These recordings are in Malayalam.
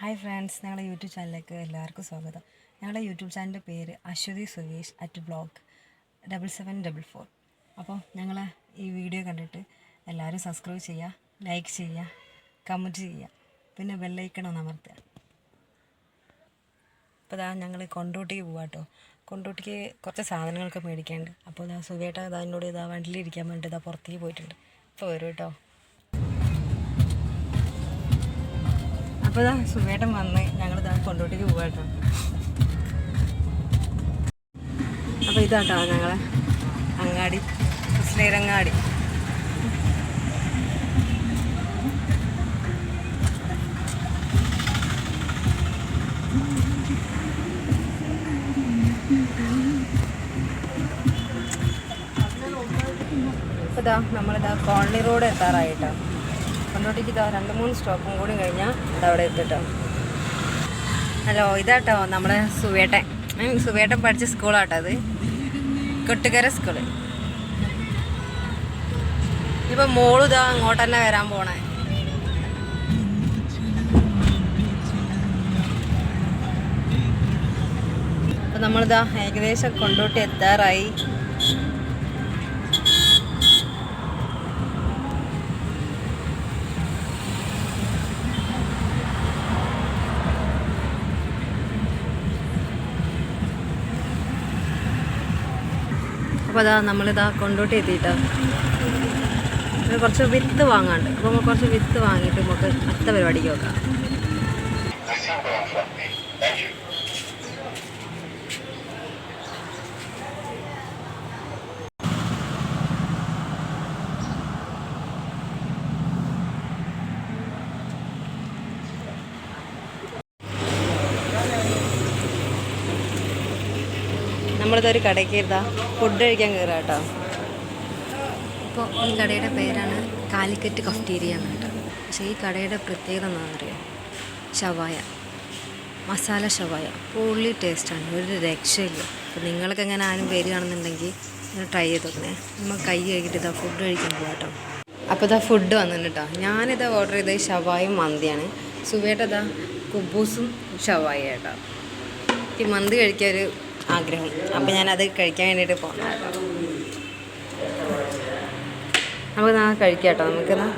ഹായ് ഫ്രണ്ട്സ് ഞങ്ങളുടെ യൂട്യൂബ് ചാനലിലേക്ക് എല്ലാവർക്കും സ്വാഗതം. ഞങ്ങളുടെ യൂട്യൂബ് ചാനലിന്റെ പേര് Aswathy Suresh at blog double seven double four അപ്പോൾ ഞങ്ങൾ ഈ വീഡിയോ കണ്ടിട്ട് എല്ലാവരും സബ്സ്ക്രൈബ് ചെയ്യുക ലൈക്ക് ചെയ്യുക കമന്റ് ചെയ്യുക. പിന്നെ ബെല്ലൈക്കണം അമർത്തുക. അപ്പോൾ ഇതാ ഞങ്ങൾ കൊണ്ടോട്ടിക്ക് പോവാം കേട്ടോ കൊണ്ടോട്ടിക്ക് കുറച്ച് സാധനങ്ങളൊക്കെ മേടിക്കാനുണ്ട്. അപ്പോൾ ഇതാ സുഖേട്ട ഇതാ എന്നോട് ഇതാ വണ്ടിയിലിരിക്കാൻ വേണ്ടി ഇതാ പുറത്തേക്ക് പോയിട്ടുണ്ട്. അപ്പോൾ വരും കേട്ടോ അപ്പോൾ ഇതാ സുഖേട്ടൻ വന്ന് ഞങ്ങൾ ഇതാ കൊണ്ടോട്ടേക്ക് പോവാ കേട്ടോ അപ്പോൾ ഇതാട്ടോ ഞങ്ങളെ അങ്ങാടി ഇതാ നമ്മളിതാ കോളനി റോഡ് എത്താറായിട്ടോ. ഇതാ രണ്ട് മൂന്ന് സ്റ്റോപ്പും കൂടി കഴിഞ്ഞാൽ അതവിടെ എത്തിട്ടോ. ഹലോ ഇതാട്ടോ നമ്മുടെ സുവേട്ടൻ. സുവേട്ടൻ പഠിച്ച സ്കൂളാട്ടോ അത്. കൊട്ടുകര സ്കൂൾ. ഇപ്പൊ മോൾ ഇതാ അങ്ങോട്ട് തന്നെ വരാൻ പോണേ. അപ്പം നമ്മളിതാ ഏകദേശം കൊണ്ടോട്ടി എത്താറായി. അപ്പോൾ അതാ നമ്മളിതാ കൊണ്ടോട്ട് എത്തിയിട്ടോ കുറച്ച് വിത്ത് വാങ്ങാണ്ട്. അപ്പോൾ നമുക്ക് കുറച്ച് വിത്ത് വാങ്ങിയിട്ട് നമുക്ക് അടുത്ത പരിപാടിക്ക് നോക്കാം. നമ്മളിതൊരു കടയ്ക്ക് ഇരുതാ ഫുഡ് കഴിക്കാൻ കയറാം കേട്ടോ. അപ്പോൾ ഈ കടയുടെ പേരാണ് കാലിക്കറ്റ് കഫ്റ്റീരിയ എന്ന് കേട്ടോ. പക്ഷേ ഈ കടയുടെ പ്രത്യേകത എന്താണെന്ന് അറിയാം ഷവായ മസാല ഷവായ പൊള്ളി ടേസ്റ്റാണ് ഒരു രക്ഷയില്ല. അപ്പോൾ നിങ്ങൾക്ക് എങ്ങനെ ആരും വരികയാണെന്നുണ്ടെങ്കിൽ ഒന്ന് ട്രൈ ചെയ്ത് നോക്കണേ. നമ്മൾ കൈ കഴുകിയിട്ട് ഇതാ ഫുഡ് കഴിക്കാൻ പോകാം കേട്ടോ. അപ്പോൾ ഇതാ ഫുഡ് വന്നിട്ടുണ്ട് കേട്ടോ. ഞാനിതാ ഓർഡർ ചെയ്തത് ഷവായും മന്തിയാണ്. സുവേട്ടതാ കുബൂസും ഷവായ കേട്ടോ. ഈ മന്തി കഴിക്കാൻ ഒരു ആഗ്രഹം. അപ്പം ഞാനത് കഴിക്കാൻ വേണ്ടിയിട്ട് പോകുന്നതായിരുന്നു നമുക്ക് നാ കഴിക്കാം കേട്ടോ നമുക്കെന്നാ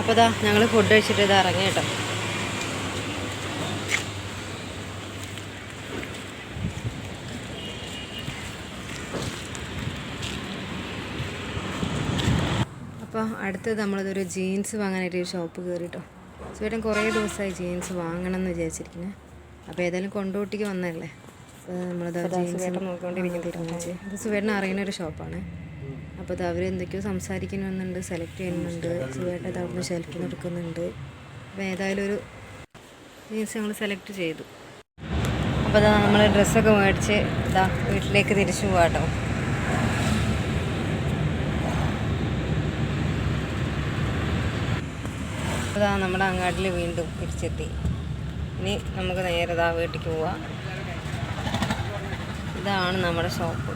അപ്പോൾ ഇതാ ഞങ്ങൾ ഫുഡ് കഴിച്ചിട്ട് ഇത് ഇറങ്ങി കേട്ടോ. അപ്പോൾ അടുത്തത് നമ്മളിതൊരു ജീൻസ് വാങ്ങാനായിട്ട് ഒരു ഷോപ്പ് കയറിട്ടോ ചേട്ടൻ കുറേ ദിവസമായി ജീൻസ് വാങ്ങണം എന്ന് വിചാരിച്ചിരിക്കുന്നത് അപ്പോൾ ഏതായാലും കൊണ്ടോട്ടിക്ക് വന്നതല്ലേ? അപ്പോൾ നമ്മളിത് ജീൻസ് തീരുമാനിച്ച് ഇത് സുവേട്ടൻ അറിയുന്ന ഒരു ഷോപ്പാണ്. അപ്പോൾ അത് അവർ എന്തൊക്കെയോ സംസാരിക്കുന്നുണ്ട് സെലക്ട് ചെയ്യുന്നുണ്ട്. സുവേട്ടൻ അത് അവിടുന്ന് ഷെൽഫിൽ നിന്ന് എടുക്കുന്നുണ്ട്. അപ്പോൾ ഏതായാലും ഒരു ജീൻസ് ഞങ്ങൾ സെലക്ട് ചെയ്തു. അപ്പോൾ അതാ നമ്മൾ ഡ്രസ്സൊക്കെ മേടിച്ച് ഇതാ വീട്ടിലേക്ക് തിരിച്ചു പോകാട്ടോ അതാ നമ്മുടെ അങ്ങാടിൽ വീണ്ടും തിരിച്ചെത്തി. ഇനി നമുക്ക് നേരെ ഇതാ വീട്ടിലേക്ക് പോവാം. ഇതാണ് നമ്മുടെ ഷോപ്പ്.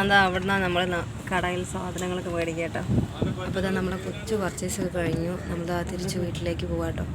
അതാ അവിടുന്ന് നമ്മൾ കടയിൽ സാധനങ്ങളൊക്കെ മേടിക്കാം കേട്ടോ. അപ്പോൾ ഇതാ നമ്മുടെ കൊച്ചു പർച്ചേസ് ഒക്കെ കഴിഞ്ഞു. നമ്മളിതാ തിരിച്ച് വീട്ടിലേക്ക് പോവാം കേട്ടോ.